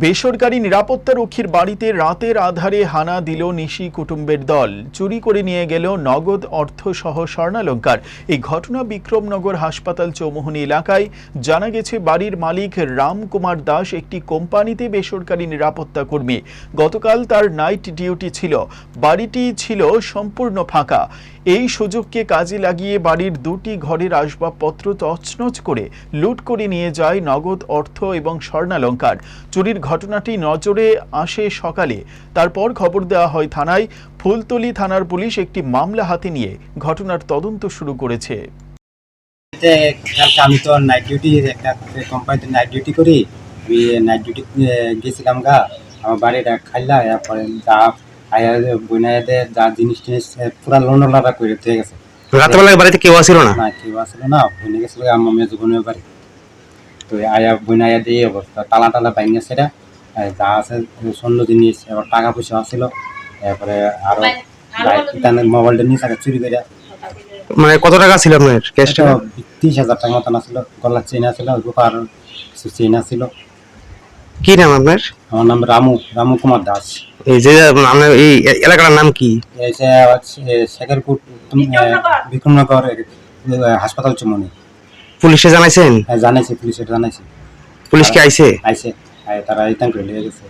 বেসরকারি নিরাপত্তারক্ষীর বাড়িতে রাতের আধারে হানা দিল নিশি কুটুম্বের দল। চুরি করে নিয়ে গেল নগদ অর্থ সহ স্বর্ণালঙ্কার। এই ঘটনা বিক্রমনগর হাসপাতাল চৌমুহনী এলাকায়। জানা গেছে, বাড়ির মালিক রামকুমার দাস একটি কোম্পানিতে বেসরকারি নিরাপত্তা কর্মী। গতকাল তার নাইট ডিউটি ছিল। বাড়িটি ছিল সম্পূর্ণ ফাঁকা। এই সুযোগকে কাজে লাগিয়ে বাড়ির দুটি ঘরের আসবাবপত্র তছনছ করে লুট করে নিয়ে যায় নগদ অর্থ এবং স্বর্ণালঙ্কার। চুরির ঘটনাটি নজরে আসে সকালে। তারপর খবর দেওয়া হয় থানায়। ফুলতলি থানার পুলিশ একটি মামলা হাতে নিয়ে ঘটনার তদন্ত শুরু করেছে। আমি তো নাইট ডিউটি একটা কোম্পানিতে নাইট ডিউটি করি। আমি নাইট ডিউটি গেছিলাম গা, আমার বাড়িটা খাইলা, এরপরে আয়া বইনাইতে যা জিনিস টিনিস পুরা লোন লাটা করে দিয়ে গেছে। রাত্রেবেলা বাড়িতে কেউ আসিল না? না কেউ আসলে না বইনে গেছিল আমার বাড়ি। তো আয়া বইনাইয়া দিয়ে অবস্থা তালা টালা বাইনে সেটা যা আছে স্বর্ণ জিনিস এবার টাকা পয়সা আসছিল এরপরে আরও মোবাইলটা নিয়ে থাকে চুরি করে মানে কত টাকা ছিল আপনার এটা তিরিশ হাজার টাকা মতন আসছিল গলার চেন আসছিল রূপার চেন আসছিল কি নাম আপনার? আমার নাম রামু রামু কুমার দাস। এই যে আপনার এই এলাকার নাম কি? এই যে হচ্ছে শেখরপুর বিক্রমনগর হাসপাতাল চুমনি। পুলিশে জানাইছেন? হ্যাঁ জানাইছে পুলিশে জানাইছে। পুলিশ কি আইছে আইছে তারা রিটার্ন করে নিয়ে গেছে।